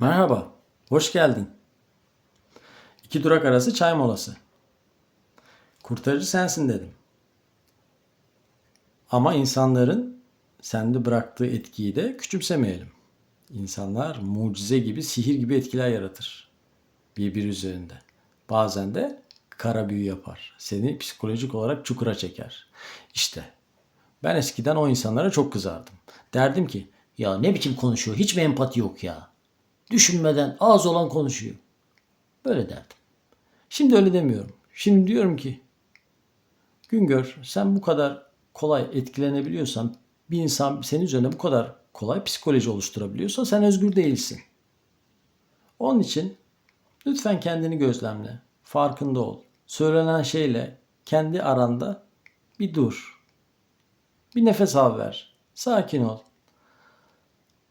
Merhaba, hoş geldin. İki durak arası çay molası. Kurtarıcı sensin dedim. Ama insanların sende bıraktığı etkiyi de küçümsemeyelim. İnsanlar mucize gibi, sihir gibi etkiler yaratır. Birbiri üzerinde. Bazen de kara büyü yapar. Seni psikolojik olarak çukura çeker. İşte ben eskiden o insanlara çok kızardım. Derdim ki Ya ne biçim konuşuyor? Hiç mi empati yok ya? Düşünmeden ağız olan konuşuyor. Böyle derdim. Şimdi öyle demiyorum. Şimdi diyorum ki Güngör sen bu kadar kolay etkilenebiliyorsan bir insan senin üzerine bu kadar kolay psikoloji oluşturabiliyorsa sen özgür değilsin. Onun için lütfen kendini gözlemle. Farkında ol. Söylenen şeyle kendi aranda bir dur. Bir nefes al ver. Sakin ol.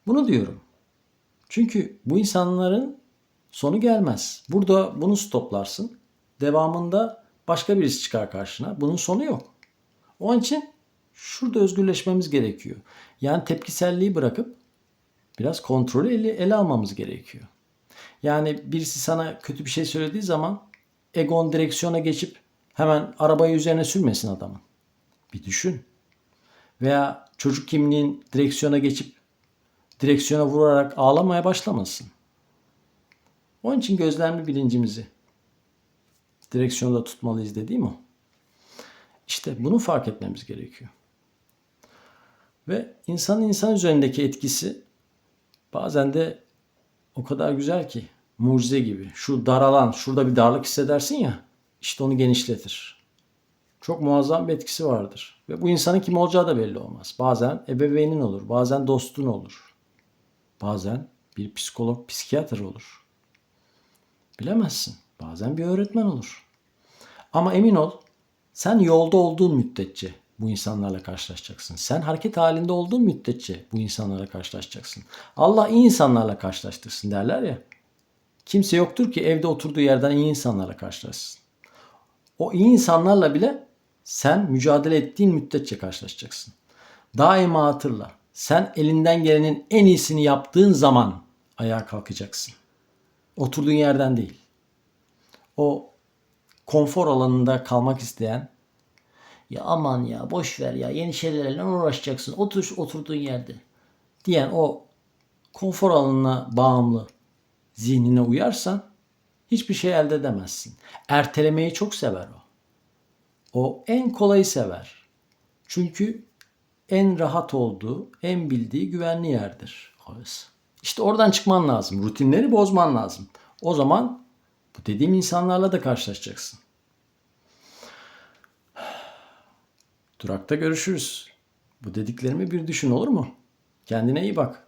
Bunu diyorum. Çünkü bu insanların sonu gelmez. Burada bunu stoplarsın. Devamında başka birisi çıkar karşına. Bunun sonu yok. Onun için şurada özgürleşmemiz gerekiyor. Yani tepkiselliği bırakıp biraz kontrolü ele, ele almamız gerekiyor. Yani birisi sana kötü bir şey söylediği zaman egon direksiyona geçip hemen arabayı üzerine sürmesin adamın. Bir düşün. Veya çocuk kimliğin direksiyona geçip direksiyona vurarak ağlamaya başlamasın. Onun için gözlemli bilincimizi direksiyonda tutmalıyız dediğim o. İşte bunu fark etmemiz gerekiyor. Ve insanın insan üzerindeki etkisi bazen de o kadar güzel ki mucize gibi. Şu daralan, şurada bir darlık hissedersin ya işte onu genişletir. Çok muazzam bir etkisi vardır. Ve bu insanın kim olacağı da belli olmaz. Bazen ebeveynin olur, bazen dostun olur. Bazen bir psikolog, psikiyatr olur. Bilemezsin. Bazen bir öğretmen olur. Ama emin ol sen yolda olduğun müddetçe bu insanlarla karşılaşacaksın. Sen hareket halinde olduğun müddetçe bu insanlarla karşılaşacaksın. Allah iyi insanlarla karşılaştırsın derler ya. Kimse yoktur ki evde oturduğu yerden iyi insanlarla karşılaşsın. O iyi insanlarla bile sen mücadele ettiğin müddetçe karşılaşacaksın. Daima hatırla. Sen elinden gelenin en iyisini yaptığın zaman ayağa kalkacaksın. Oturduğun yerden değil. O konfor alanında kalmak isteyen Ya aman ya boş ver ya yeni şeylerle uğraşacaksın. Otur oturduğun yerde. diyen o konfor alanına bağımlı zihnine uyarsan hiçbir şey elde edemezsin. Ertelemeyi çok sever o. O en kolayı sever. Çünkü en rahat olduğu, en bildiği güvenli yerdir orası. İşte oradan çıkman lazım. Rutinleri bozman lazım. O zaman bu dediğim insanlarla da karşılaşacaksın. Durakta görüşürüz. Bu dediklerimi bir düşün olur mu? Kendine iyi bak.